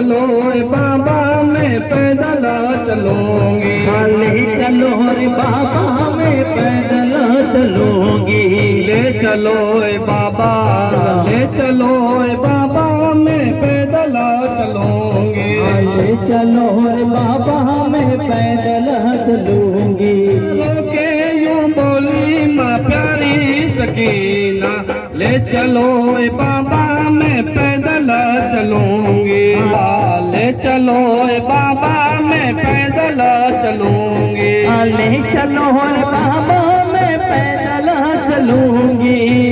چلو بابا میں پیدل چلوں گی لے چلو رے بابا میں پیدل چلوں گی لے چلو اے بابا لے چلو اے بابا میں پیدل چلوں گی لے چلو رے بابا میں پیدل چلوں گی کے یوں بولی ماں پیاری سکینہ لے چلو اے بابا چلوں گی لے چلو بابا میں پیدل چلوں گی لے چلو بابا میں پیدل چلوں گی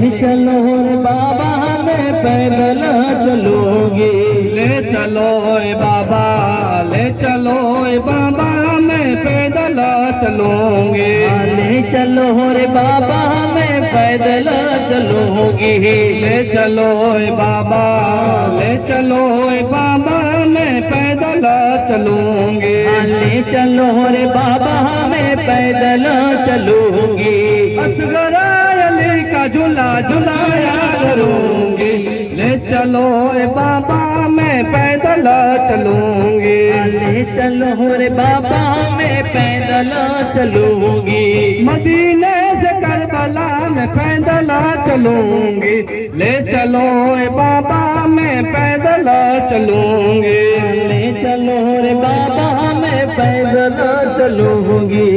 لے چلو رے بابا میں پیدل چلوں گی لے چلو اے بابا لے چلو اے بابا میں پیدل چلوں گی لے چلو رے بابا میں پیدل چلوں گی لے چلو اے بابا لے چلو اے بابا میں پیدل چلوں گی لے چلو رے بابا میں پیدل چلوں گی اصغر علی کا جھلایا کروں گی لے چلو اے بابا میں پیدل چلوں گی لے چلو رے بابا میں پیدل چلوں گی مدینے سے کربلا میں پیدل چلوں گی لے چلو اے بابا میں پیدل چلوں گی لے چلو رے بابا میں پیدل چلوں گی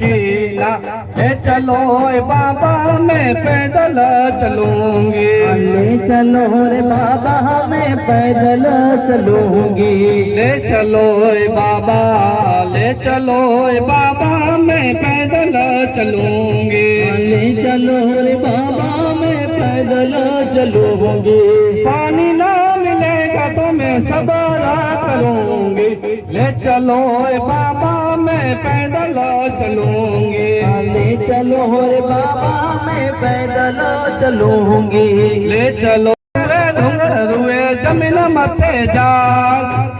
سکینہ اے چلو اے بابا میں پیدل چلوں گی لے چلو رے بابا میں پیدل چلوں گی لے چلو اے بابا لے چلو اے بابا میں پیدل چلوں گی لے چلو رے بابا میں پیدل چلوں گی پانی نہ ملے گا تو میں سبارا کروں گی۔ لے چلو اے بابا میں پیدل چلوں گی۔ لے چلو رے بابا میں پیدل چلوں گی۔ لے چلو روئے زمین متے جا۔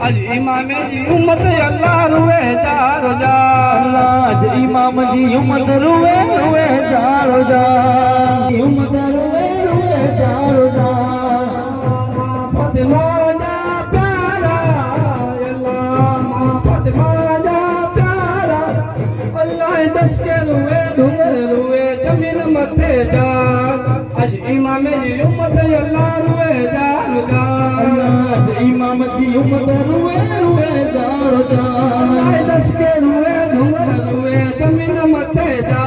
اج امام جی امت اللہ روئے جار جا اللہ امام جی امت روئے روئے جارو جا امت روئے روئے جارو جا اللہ دس کے روئے دھمر روئے زمین متے جا اج امام جی امت اللہ روئے جار جا اللہ امام جی امت روئے روئے جارو جا اللہ دس کے روئے دھمر روئے زمین متے جا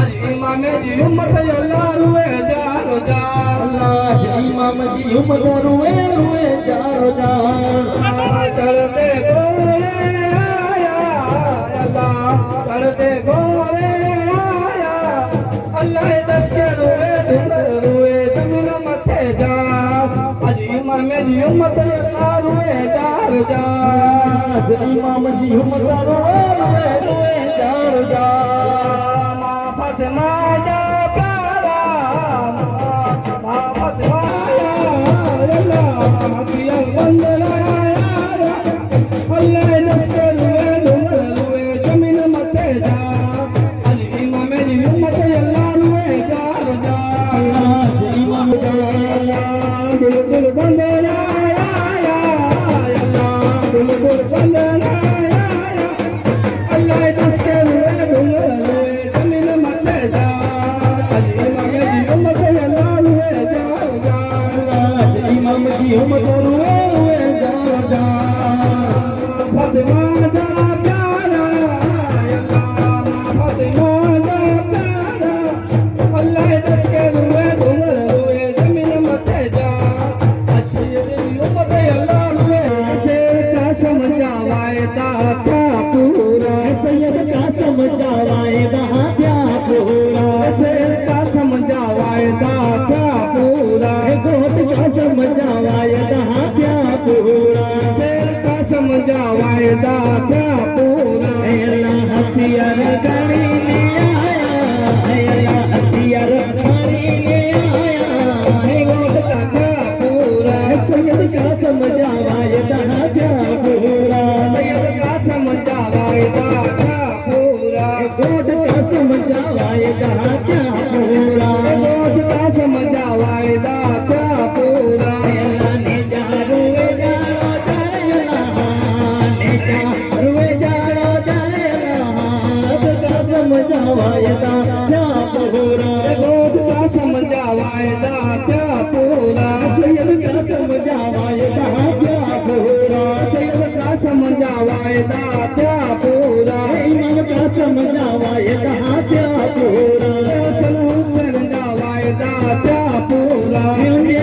اج امام جی امت اللہ روئے جار جا اللہ امام جی امت روئے روئے متے جا اج امام جی امت اللہ روئے جار جا امام Mengerti. Yeah.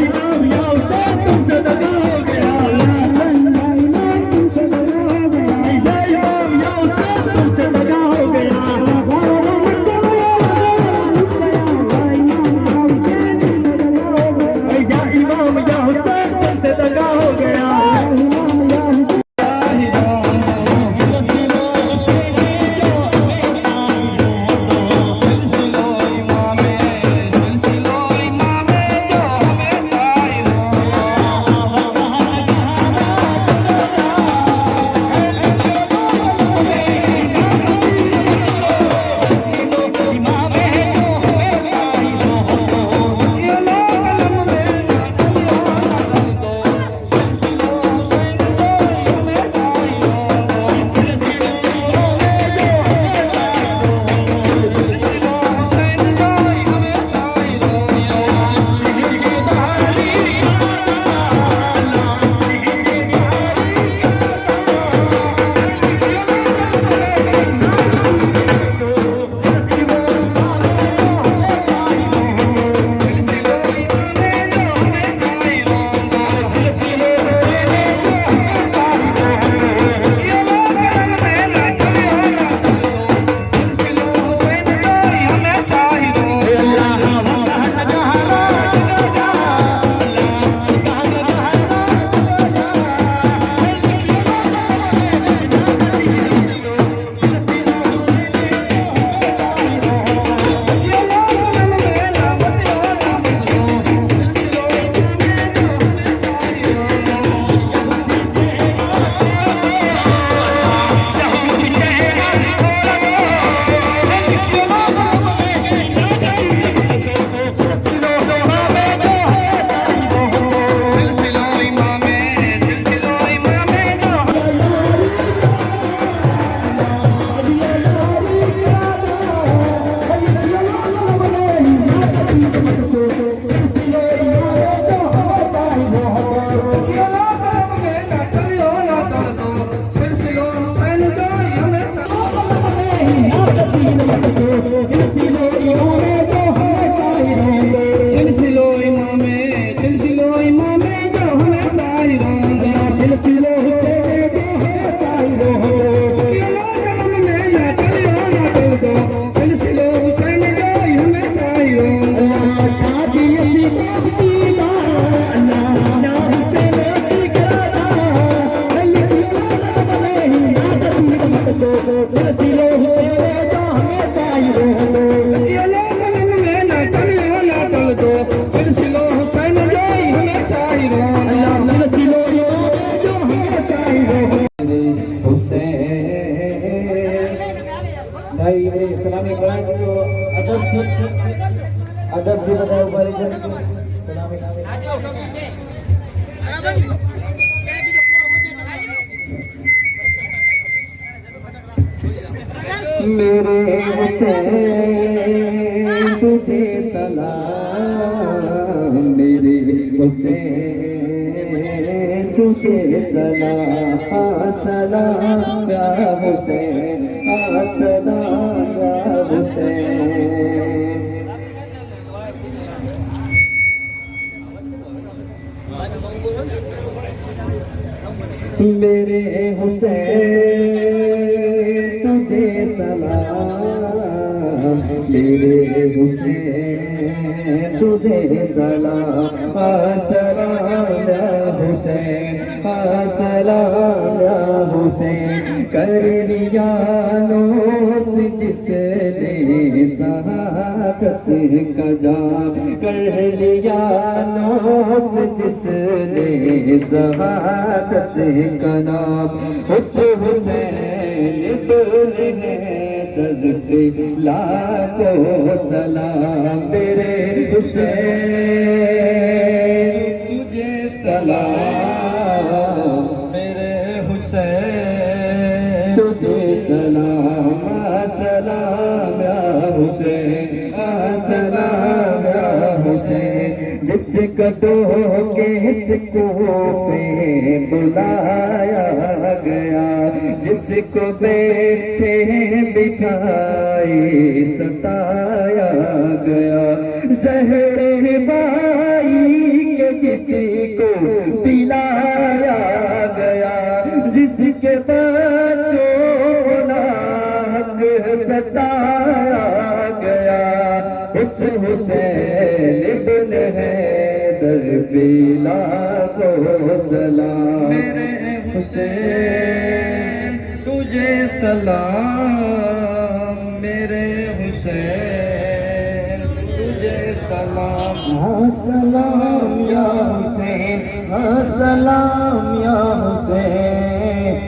Hey, میرے حسین تجھے سلام سلام یا حسین سلام یا حسین میرے حسین تجھے سلام میرے حسین تجھے سلام سلام یا حسین سلام یا حسین کر لیا نوت جس نے صحابت کا جام کر لیا نوت جس نے صحابت کا نام اس حسین بول جس کدو کے اس کو پہ بلایا گیا جس کو بیٹھے بٹھائی ستایا گیا زہر سلام میرے حسین تجھے سلام میرے حسین تجھے سلام۔ سلام یا حسین سلام یا حسین۔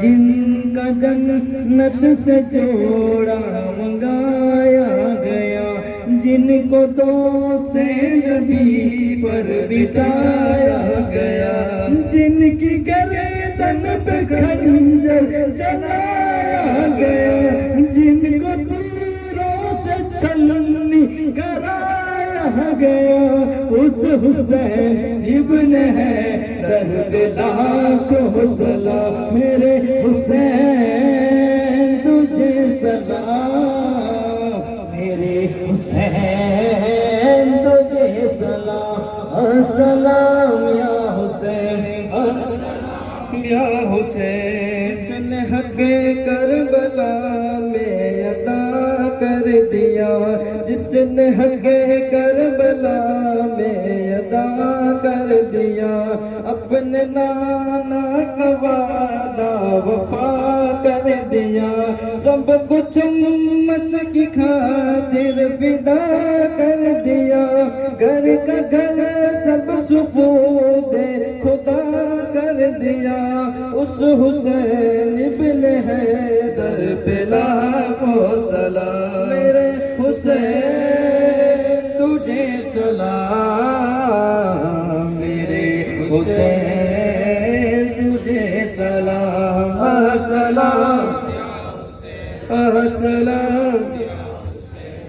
جن کا جنت سے جوڑا کو تو سے نبی پر بٹایا گیا۔ جن کی گردن پہ خنجر چلایا گیا۔ جن کو تیروں سے چلنی کرایا گیا۔ اس حسین ابن ہے، درد لاکھوں سلام میرے حسین السلام یا حسین، السلام یا حسین، سن حق کربلا میں عطا کر دیا۔ جس نے حق کربلا میں عطا کر دیا، اپنے نانا کا وعدہ وفا کر دیا۔ سب کچھ امت کی خاطر فدا کر دیا گھر کا گھر سب سفود خدا کر دیا اس حسین ہے در پلا کو سلام میرے حسین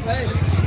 કરવાનું